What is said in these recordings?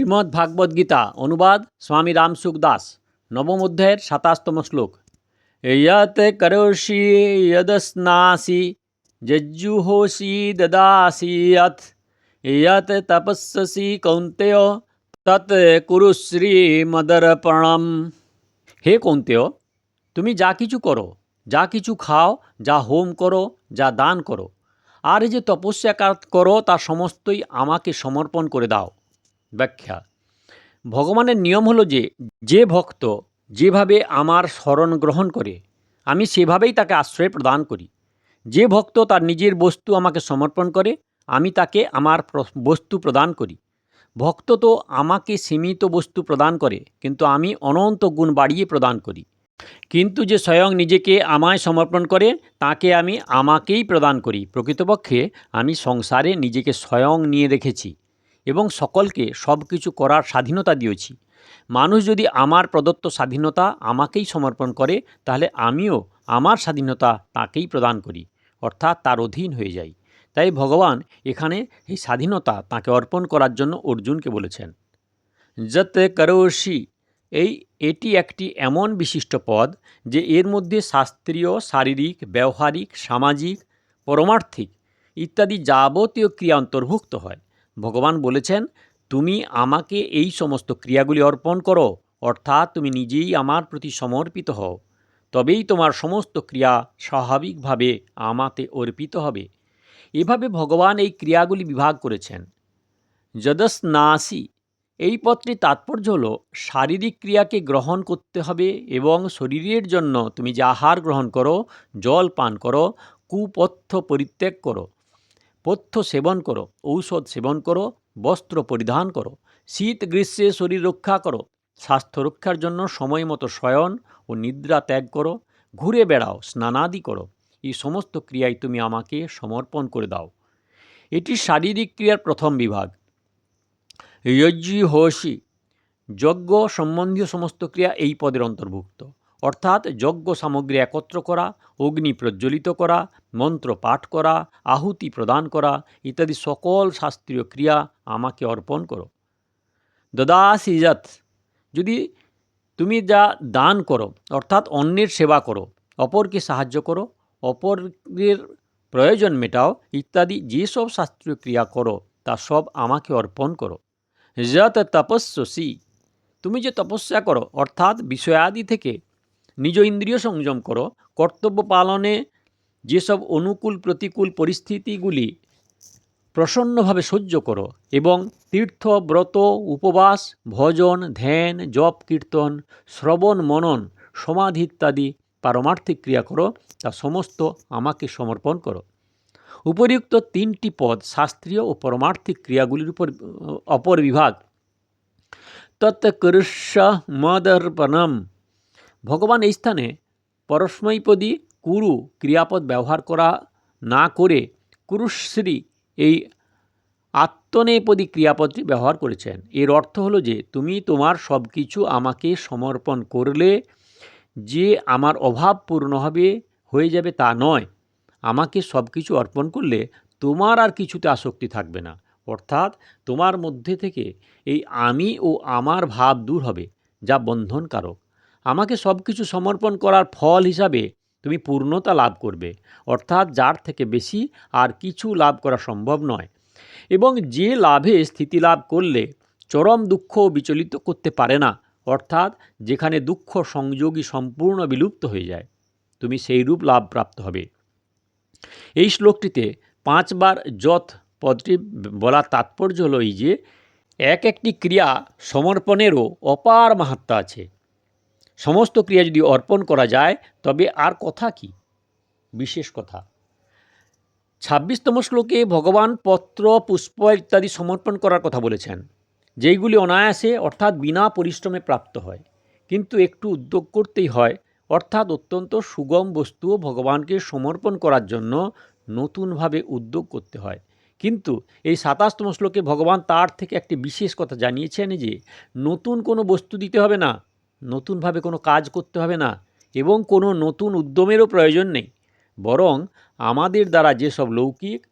শ্রীমদ্ ভাগবত গীতা, অনুবাদ স্বামী রামসুখ দাস, নবম অধ্যায়ের সাতাশতম শ্লোক। ইয়ত করোষি যদস্নাসি, যজ্জুহোষি দদাসি যথ ইয়ত তপস্যসি কৌন্তেয়, তৎ কুরু শ্রীমদর্পণম হে কৌন্তেয়, তুমি যা কিছু করো, যা কিছু খাও, যা হোম করো, যা দান করো, আর এই যে তপস্যা করো, তা সমস্তই আমাকে সমর্পণ করে দাও। ব্যাখ্যা। ভগবানের নিয়ম হলো যে যে ভক্ত যেভাবে আমার স্মরণ গ্রহণ করে, আমি সেভাবেই তাকে আশ্রয় প্রদান করি। যে ভক্ত তার নিজের বস্তু আমাকে সমর্পণ করে, আমি তাকে আমার বস্তু প্রদান করি। ভক্ত তো আমাকে সীমিত বস্তু প্রদান করে, কিন্তু আমি অনন্ত গুণ বাড়িয়ে প্রদান করি। কিন্তু যে স্বয়ং নিজেকে আমায় সমর্পণ করে, তাকে আমি আমাকেই প্রদান করি। প্রকৃতপক্ষে আমি সংসারে নিজেকে স্বয়ং নিয়ে রেখেছি এবং সকলকে সব কিছু করার স্বাধীনতা দিয়েছি। মানুষ যদি আমার প্রদত্ত স্বাধীনতা আমাকেই সমর্পণ করে, তাহলে আমিও আমার স্বাধীনতা তাকেই প্রদান করি, অর্থাৎ তার অধীন হয়ে যাই। তাই ভগবান এখানে এই স্বাধীনতা তাকে অর্পণ করার জন্য অর্জুনকে বলেছেন। যত করোষি, এই এটি একটি এমন বিশিষ্ট পদ যে এর মধ্যে শাস্ত্রীয়, শারীরিক, ব্যবহারিক, সামাজিক, পরমার্থিক ইত্যাদি যাবতীয় ক্রিয়া অন্তর্ভুক্ত হয়। ভগবান বলেছেন, তুমি আমাকে এই সমস্ত ক্রিয়াগুলি অর্পণ করো, অর্থাৎ তুমি নিজেই আমার প্রতি সমর্পিত হও। তবেই তোমার সমস্ত ক্রিয়া স্বাভাবিকভাবে আমাতে অর্পিত হবে। এভাবে ভগবান এই ক্রিয়াগুলি বিভাগ করেছেন। যদস্নাসি এই পত্রে তাৎপর্য হল, শারীরিক ক্রিয়াকে গ্রহণ করতে হবে এবং শরীরের জন্য তুমি যে আহার গ্রহণ করো, জল পান করো, কুপথ্য পরিত্যাগ করো। পথ্য সেবন করো, ঔষধ সেবন করো, বস্ত্র পরিধান করো, শীত গ্রীষ্মে শরীর রক্ষা করো, স্বাস্থ্য রক্ষার জন্য সময় মতো শয়ন ও নিদ্রা ত্যাগ করো, ঘুরে বেড়াও, স্নানাদি করো, এই সমস্ত ক্রিয়ায় তুমি আমাকে সমর্পণ করে দাও। এটি শারীরিক ক্রিয়ার প্রথম বিভাগ। যজ্জি হোসি, যজ্ঞ সম্বন্ধীয় সমস্ত ক্রিয়া এই পদের অন্তর্ভুক্ত। অর্থাৎ যজ্ঞ সামগ্রী একত্র করা, অগ্নি প্রজ্বলিত করা, মন্ত্র পাঠ করা, আহুতি প্রদান করা ইত্যাদি সকল শাস্ত্রীয় ক্রিয়া আমাকে অর্পণ করো। দদাস ইজত যদি তুমি যা দান করো, অর্থাৎ অন্যের সেবা করো, অপরকে সাহায্য করো অপরের প্রয়োজন মেটাও ইত্যাদি যেসব শাস্ত্রীয় ক্রিয়া করো, তা সব আমাকে অর্পণ করো। যত তপস্যসি তুমি যে তপস্যা করো, অর্থাৎ বিষয়াদি থেকে নিজ ইন্দ্রিয় সংযম করো। কর্তব্য পালনে যেসব অনুকূল প্রতিকূল পরিস্থিতিগুলি প্রসন্নভাবে সহ্য করো এবং তীর্থ, ব্রত, উপবাস, ভজন, ধ্যান, জপ, কীর্তন, শ্রবণ, মনন, সমাধি ইত্যাদি পারমার্থিক ক্রিয়া করো, তা সমস্ত আমাকে সমর্পণ করো। উপরিউক্ত তিনটি পদ শাস্ত্রীয় ও পরমার্থিক ক্রিয়াগুলির উপর, অপর বিভাগ। তৎকৃষ্য মদর্পণম ভগবান এই স্থানে পরস্মৈপদী কুরু ক্রিয়াপদ ব্যবহার করা না করে কুরুশ্রী এই আত্মনেপদী ক্রিয়াপদটি ব্যবহার করেছেন। এর অর্থ হলো যে, তুমি তোমার সব কিছু আমাকে সমর্পণ করলে যে আমার অভাব পূর্ণ হবে, হয়ে যাবে তা নয়। আমাকে সব কিছু অর্পণ করলে তোমার আর কিছুতে আসক্তি থাকবে না। অর্থাৎ তোমার মধ্যে থেকে এই আমি ও আমার ভাব দূর হবে, যা বন্ধনকারক। আমাকে সব কিছু সমর্পণ করার ফল হিসাবে তুমি পূর্ণতা লাভ করবে, অর্থাৎ যার থেকে বেশি আর কিছু লাভ করা সম্ভব নয়। এবং যে লাভে স্থিতি লাভ করলে চরম দুঃখ বিচলিত করতে পারে না, অর্থাৎ যেখানে দুঃখ সংযোগী সম্পূর্ণ বিলুপ্ত হয়ে যায়, তুমি সেই রূপ লাভ প্রাপ্ত হবে। এই শ্লোকটিতে পাঁচবার যথ পদটি বলার তাৎপর্য হলো এই যে, এক একটি ক্রিয়া সমর্পণেরও অপার মাহাত্ম আছে। সমস্ত ক্রিয়া যদি অর্পণ করা যায়, তবে আর কথা কি? বিশেষ কথা। ছাব্বিশতম শ্লোকে ভগবান পত্র, পুষ্প ইত্যাদি সমর্পণ করার কথা বলেছেন। যেইগুলি অনায়াসে অর্থাৎ বিনা পরিশ্রমে প্রাপ্ত হয়। কিন্তু একটু উদ্যোগ করতেই হয়, অর্থাৎ অত্যন্ত সুগম বস্তুও ভগবানকে সমর্পণ করার জন্য নতুনভাবে উদ্যোগ করতে হয়। কিন্তু এই সাতাশতম শ্লোকে ভগবান তার থেকে একটি বিশেষ কথা জানিয়েছেন যে, নতুন কোনো বস্তু দিতে হবে না নতুনভাবে কোনো কাজ করতে হবে না এবং কোনো নতুন উদ্যমেরও প্রয়োজন নেই। বরং আমাদের দ্বারা যেসব লৌকিক,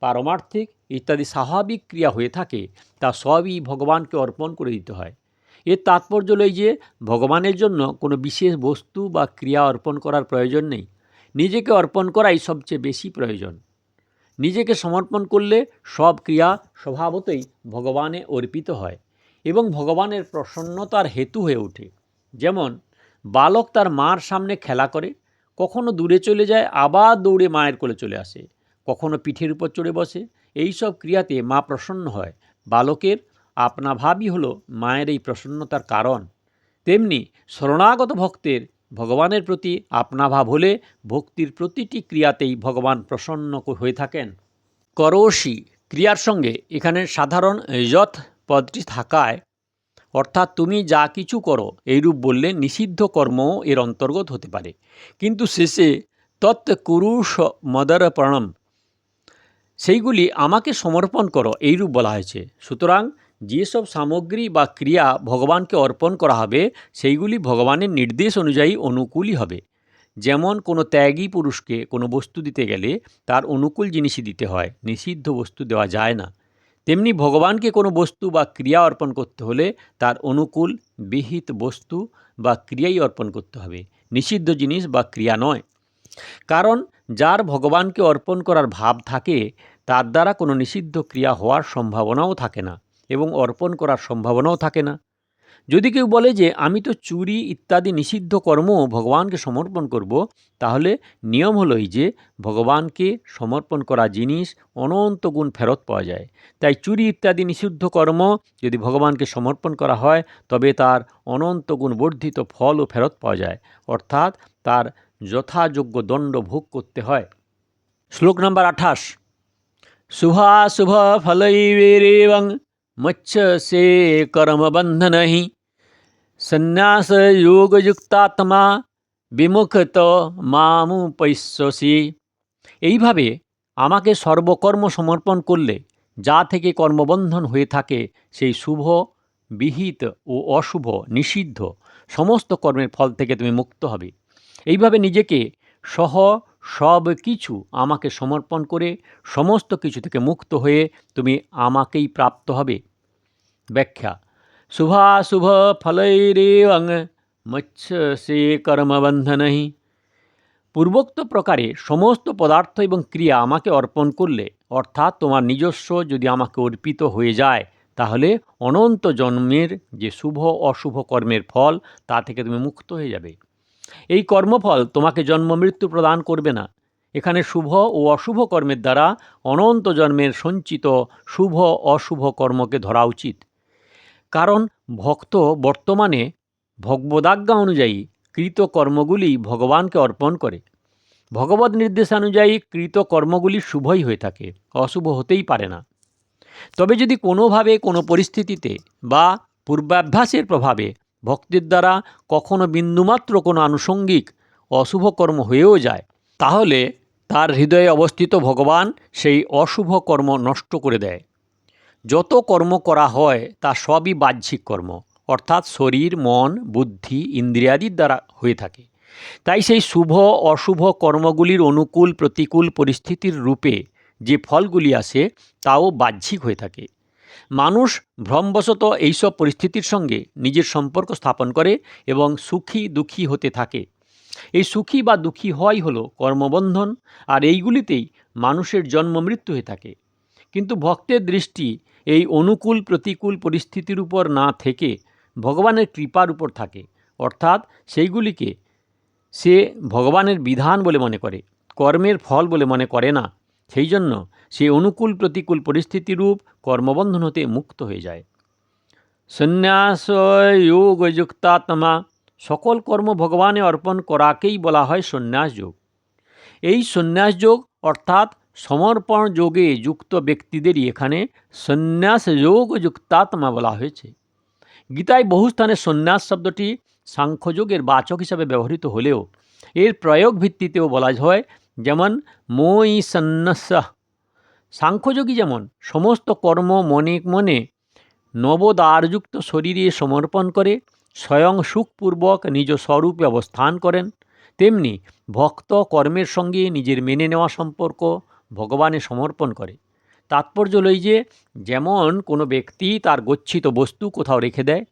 পারমার্থিক ইত্যাদি স্বাভাবিক ক্রিয়া হয়ে থাকে, তা সবই ভগবানকে অর্পণ করে দিতে হয়। এর তাৎপর্য হলো এই যে, ভগবানের জন্য কোনো বিশেষ বস্তু বা ক্রিয়া অর্পণ করার প্রয়োজন নেই। নিজেকে অর্পণ করাই সবচেয়ে বেশি প্রয়োজন। নিজেকে সমর্পণ করলে সব ক্রিয়া স্বভাবতই ভগবানে অর্পিত হয় এবং ভগবানের প্রসন্নতার হেতু হয়ে ওঠে। যেমন, বালক তার মার সামনে খেলা করে, কখনো দূরে চলে যায়, আবার দৌড়ে মায়ের কোলে চলে আসে। কখনো পিঠের উপর চড়ে বসে। এই সব ক্রিয়াতে মা প্রসন্ন হয়। বালকের আপনাভাবই হলো মায়ের এই প্রসন্নতার কারণ। তেমনি শরণাগত ভক্তের ভগবানের প্রতি আপনাভাব হলে ভক্তির প্রতিটি ক্রিয়াতেই ভগবান প্রসন্ন হয়ে থাকেন। করোষি ক্রিয়ার সঙ্গে এখানে সাধারণ যথ পদটি থাকায় অর্থাৎ তুমি যা কিছু করো, এইরূপ বললে নিষিদ্ধ কর্মও এর অন্তর্গত হতে পারে। কিন্তু শেষে, তৎ কুরুষ মদর প্রণম সেইগুলি আমাকে সমর্পণ করো, এইরূপ বলা হয়েছে। সুতরাং যেসব সামগ্রী বা ক্রিয়া ভগবানকে অর্পণ করা হবে, সেইগুলি ভগবানের নির্দেশ অনুযায়ী অনুকূলই হবে। যেমন কোনো ত্যাগী পুরুষকে কোনো বস্তু দিতে গেলে তার অনুকূল জিনিসই দিতে হয়, নিষিদ্ধ বস্তু দেওয়া যায় না। তেমনি ভগবানকে কোনো বস্তু বা ক্রিয়া অর্পণ করতে হলে তার অনুকূল, বিহিত বস্তু বা ক্রিয়াই অর্পণ করতে হবে। নিষিদ্ধ জিনিস বা ক্রিয়া নয়। কারণ যার ভগবানকে অর্পণ করার ভাব থাকে, তার দ্বারা কোনো নিষিদ্ধ ক্রিয়া হওয়ার সম্ভাবনাও থাকে না এবং অর্পণ করার সম্ভাবনাও থাকে না। যদি কেউ বলে যে, আমি তো চুরি ইত্যাদি নিষিদ্ধ কর্ম ভগবানকে সমর্পণ করব, তাহলে নিয়ম হলো এই যে, ভগবানকে সমর্পণ করা জিনিস অনন্ত গুণ ফেরত পাওয়া যায়। তাই চুরি ইত্যাদি নিষিদ্ধ কর্ম যদি ভগবানকে সমর্পণ করা হয়, তবে তার অনন্ত গুণ বর্ধিত ফলও ফেরত পাওয়া যায়। অর্থাৎ তার যথাযোগ্য দণ্ড ভোগ করতে হয়। শ্লোক নম্বর আঠাশ। শুভাশুভ ফলৈরেবং মচ্ছ সে কর্মবন্ধনহি সন্ন্যাস যোগযুক্তাত্মা বিমুখত মামুপৈশ্বসি এইভাবে আমাকে সর্বকর্ম সমর্পণ করলে যা থেকে কর্মবন্ধন হয়ে থাকে সেই শুভ, বিহিত ও অশুভ, নিষিদ্ধ সমস্ত কর্মের ফল থেকে তুমি মুক্ত হবে। এইভাবে নিজেকে সহ সব কিছু আমাকে সমর্পণ করে সমস্ত কিছু থেকে মুক্ত হয়ে তুমি আমাকেই প্রাপ্ত হবে। ব্যাখ্যা। শুভাশুভ ফলৈরেবং মৎস্য সে কর্মবন্ধনহি। পূর্বোক্ত প্রকারে সমস্ত পদার্থ এবং ক্রিয়া আমাকে অর্পণ করলে, অর্থাৎ তোমার নিজস্ব যদি আমাকে অর্পিত হয়ে যায়, তাহলে অনন্ত জন্মের যে শুভ অশুভ কর্মের ফল, তা থেকে তুমি মুক্ত হয়ে যাবে। এই কর্মফল তোমাকে জন্ম মৃত্যু প্রদান করবে না। এখানে শুভ ও অশুভ কর্মের দ্বারা অনন্ত জন্মের সঞ্চিত শুভ অশুভ কর্মকে ধরা উচিত। কারণ ভক্ত বর্তমানে ভগবদাজ্ঞা অনুযায়ী কৃত কর্মগুলি ভগবানকে অর্পণ করে। ভগবত নির্দেশানুযায়ী কৃত কর্মগুলি শুভই হয়ে থাকে, অশুভ হতেই পারে না। তবে যদি কোনোভাবে কোনো পরিস্থিতিতে বা পূর্বাভ্যাসের প্রভাবে ভক্তির দ্বারা কখনো বিন্দুমাত্র কোনো আনুষঙ্গিক অশুভ কর্ম হয়েও যায়, তাহলে তার হৃদয়ে অবস্থিত ভগবান সেই অশুভ কর্ম নষ্ট করে দেয়। যত কর্ম করা হয়, তা সবই বাহ্যিক কর্ম, অর্থাৎ শরীর, মন, বুদ্ধি, ইন্দ্রিয়াদির দ্বারা হয়ে থাকে। তাই সেই শুভ, অশুভ কর্মগুলির অনুকূল, প্রতিকূল পরিস্থিতির রূপে যে ফলগুলি আসে, তাও বাহ্যিক হয়ে থাকে। মানুষ ভ্রমবশত এইসব পরিস্থিতির সঙ্গে নিজের সম্পর্ক স্থাপন করে এবং সুখী, দুঃখী হতে থাকে। এই সুখী বা দুঃখী হওয়াই হলো কর্মবন্ধন, আর এইগুলিতেই মানুষের জন্ম মৃত্যু হয়ে থাকে। কিন্তু ভক্তের দৃষ্টি এই অনুকূল প্রতিকূল পরিস্থিতির উপর না থেকে ভগবানের কৃপার উপর থাকে। অর্থাৎ সেইগুলিকে সে ভগবানের বিধান বলে মনে করে, কর্মের ফল বলে মনে করে না। সেই জন্য সে অনুকূল প্রতিকূল পরিস্থিতিরূপ কর্মবন্ধন হতে মুক্ত হয়ে যায়। সন্ন্যাস যোগযুক্তাত্মা সকল কর্ম ভগবানে অর্পণ করাকেই বলা হয় সন্ন্যাস যোগ এই সন্ন্যাস যোগ অর্থাৎ সমর্পণ যোগে যুক্ত ব্যক্তিদেরই এখানে সন্ন্যাস যোগ যুক্তাত্মা বলা হয়েছে। গীতায় বহু স্থানে সন্ন্যাস শব্দটি সাংখ্যযোগের বাচক হিসাবে ব্যবহৃত হলেও এর প্রয়োগ ভিত্তিতেও বলা হয়, যেমন, মই সন্ন্যাস। সাংখ্যযোগী যেমন, সমস্ত কর্ম মনে মনে নবদ্বারযুক্ত শরীরে সমর্পণ করে, স্বয়ং সুখপূর্বক নিজ স্বরূপে অবস্থান করেন। তেমনি ভক্ত কর্মের সঙ্গে নিজের মেনে নেওয়া সম্পর্ক ভগবানে সমর্পণ করে। তাৎপর্য হলো এই যে, যেমন কোনো ব্যক্তি তার গচ্ছিত বস্তু কোথাও রেখে দেয়,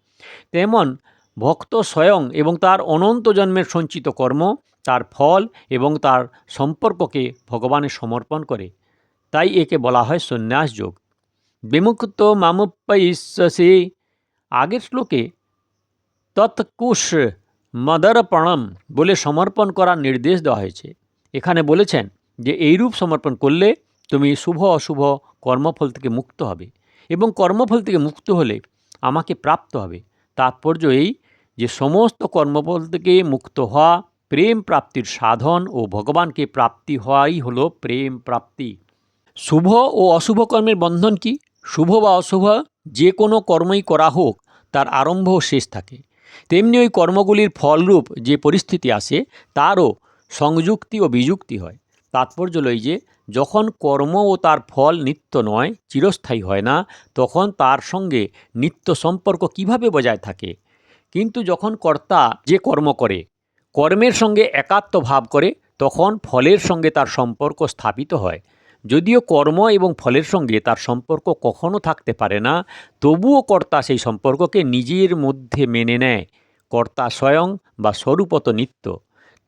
তেমন ভক্ত স্বয়ং এবং তার অনন্ত জন্মের সঞ্চিত কর্ম, তার ফল এবং তার সম্পর্ককে ভগবানে সমর্পণ করে। তাই একে বলা হয় সন্ন্যাস যোগ। বিমুক্ত মামুপয়সে আগের শ্লোকে, তৎকুশ মদরপণম বলে সমর্পণ করার নির্দেশ দেওয়া হয়েছে। এখানে বলেছেন যে এইরূপ সমর্পণ করলে তুমি শুভ অশুভ কর্মফল থেকে মুক্ত হবে এবং কর্মফল থেকে মুক্ত হলে আমাকে প্রাপ্ত হবে। তাৎপর্য এই যে সমস্ত কর্মফল থেকে মুক্ত হওয়া প্রেম প্রাপ্তির সাধন ও ভগবানকে প্রাপ্তি হওয়াই হলো প্রেম প্রাপ্তি। শুভ ও অশুভ কর্মের বন্ধন কি? শুভ বা অশুভ যে কোনো কর্মই করা হোক, তার আরম্ভ শেষ থাকে। তেমনি ওই কর্মগুলির ফলরূপ যে পরিস্থিতি আসে, তারও সংযুক্তি ও বিযুক্তি হয়। তাৎপর্য লই যে, যখন কর্ম ও তার ফল নিত্য নয়, চিরস্থায়ী হয় না, তখন তার সঙ্গে নিত্য সম্পর্ক কীভাবে বজায় থাকে? কিন্তু যখন কর্তা যে কর্ম করে, কর্মের সঙ্গে একাত্ম ভাব করে, তখন ফলের সঙ্গে তার সম্পর্ক স্থাপিত হয়। যদিও কর্ম এবং ফলের সঙ্গে তার সম্পর্ক কখনো থাকতে পারে না, তবুও কর্তা সেই সম্পর্ককে নিজের মধ্যে মেনে নেয়। কর্তা স্বয়ং বা স্বরূপত নিত্য।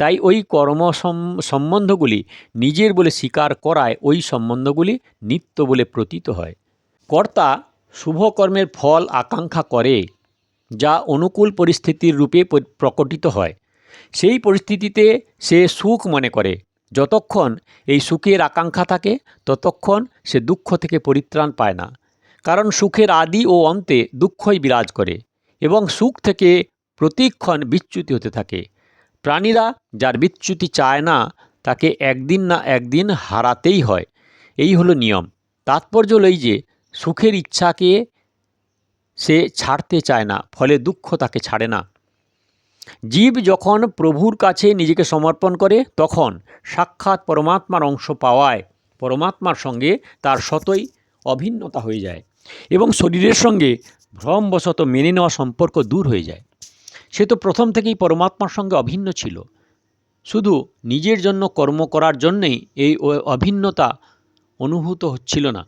তাই ওই কর্ম সম- সম্বন্ধগুলি নিজের বলে স্বীকার করায় ওই সম্বন্ধগুলি নিত্য বলে প্রতীত হয়। কর্তা শুভকর্মের ফল আকাঙ্ক্ষা করে, যা অনুকূল পরিস্থিতির রূপে প্রকটিত হয়। সেই পরিস্থিতিতে সে সুখ মনে করে। যতক্ষণ এই সুখের আকাঙ্ক্ষা থাকে, ততক্ষণ সে দুঃখ থেকে পরিত্রাণ পায় না। কারণ সুখের আদি ও অন্তে দুঃখই বিরাজ করে এবং সুখ থেকে প্রতিক্ষণ বিচ্যুতি হতে থাকে। প্রাণীরা যার বিচ্যুতি চায় না, তাকে একদিন না একদিন হারাতেই হয়। এই হলো নিয়ম। তাৎপর্য হলো এই যে, সুখের ইচ্ছাকে সে ছাড়তে চায় না, ফলে দুঃখ তাকে ছাড়ে না। জীব যখন প্রভুর কাছে নিজেকে সমর্পণ করে, তখন সাক্ষাৎ পরমাত্মার অংশ পাওয়ায় পরমাত্মার সঙ্গে তার শতই অভিন্নতা হয়ে যায় এবং শরীরের সঙ্গে ভ্রমবশত মেনে নেওয়া সম্পর্ক দূর হয়ে যায়। সে তো প্রথম থেকেই পরমাত্মার সঙ্গে অভিন্ন ছিল। শুধু নিজের জন্য কর্ম করার জন্যেই এই অভিন্নতা অনুভূত হচ্ছিল না।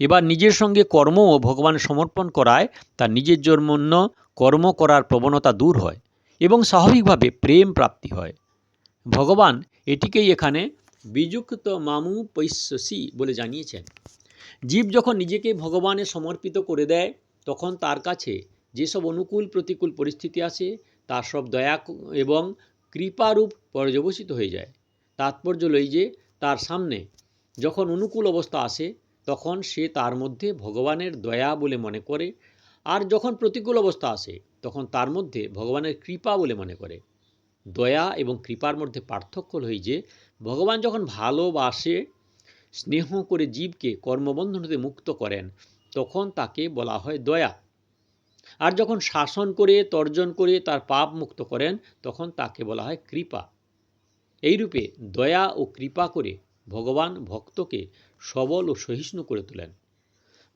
এবার নিজের সঙ্গে কর্ম ও ভগবান সমর্পণ করায়, তার নিজের জন্য কর্ম করার প্রবণতা দূর হয় এবং স্বাভাবিকভাবে প্রেম প্রাপ্তি হয়। ভগবান এটিকেই এখানে বিযুক্ত মামু পৈশ্যসী বলে জানিয়েছেন। জীব যখন নিজেকে ভগবানে সমর্পিত করে দেয়, তখন তার কাছে যেসব অনুকূল প্রতিকূল পরিস্থিতি আসে, তার সব দয়া এবং কৃপারূপ পর্যবসিত হয়ে যায়। তাৎপর্য লই যে, তার সামনে যখন অনুকূল অবস্থা আসে, তখন সে তার মধ্যে ভগবানের দয়া বলে মনে করে, আর যখন প্রতিকূল অবস্থা আসে, তখন তার মধ্যে ভগবানের কৃপা বলে মনে করে। দয়া এবং কৃপার মধ্যে পার্থক্য হই যে, ভগবান যখন ভালোবাসে, স্নেহ করে জীবকে কর্মবন্ধন হতে মুক্ত করেন, তখন তাকে বলা হয় দয়া। আর যখন শাসন করে, তর্জন করে তার পাপ মুক্ত করেন, তখন তাকে বলা হয় কৃপা। এইরূপে দয়া ও কৃপা করে ভগবান ভক্তকে সবল ও সহিষ্ণু করে তোলেন।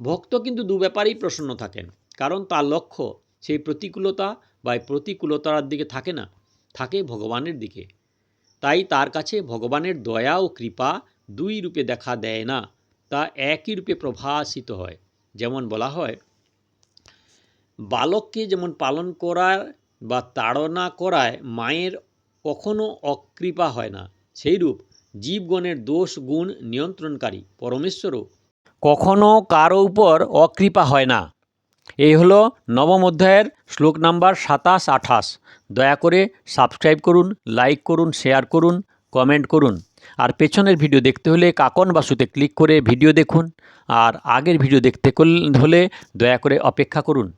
ভক্ত কিন্তু দু ব্যাপারেই প্রসন্ন থাকেন, কারণ তার লক্ষ্য সেই প্রতিকূলতা বা প্রতিকূলতার দিকে থাকে না, থাকে ভগবানের দিকে। তাই তার কাছে ভগবানের দয়া ও কৃপা দুই রূপে দেখা দেয় না, তা একই রূপে প্রভাসিত হয়। যেমন বলা হয় বালককে যেমন পালন করার বা তাড়না করায়, মায়ের কখনো অকৃপা হয় না। সেইরূপ জীবগণের দোষ গুণ নিয়ন্ত্রণকারী, পরমেশ্বরও কখনো কারও উপর অকৃপা হয় না। এই হলো নবম অধ্যায়ের শ্লোক নাম্বার সাতাশ আঠাশ। দয়া করে সাবস্ক্রাইব করুন, লাইক করুন, শেয়ার করুন, কমেন্ট করুন। আর পেছনের ভিডিও দেখতে হলে কাকন বাসুতে ক্লিক করে ভিডিও দেখুন। আর আগের ভিডিও দেখতে হলে দয়া করে অপেক্ষা করুন।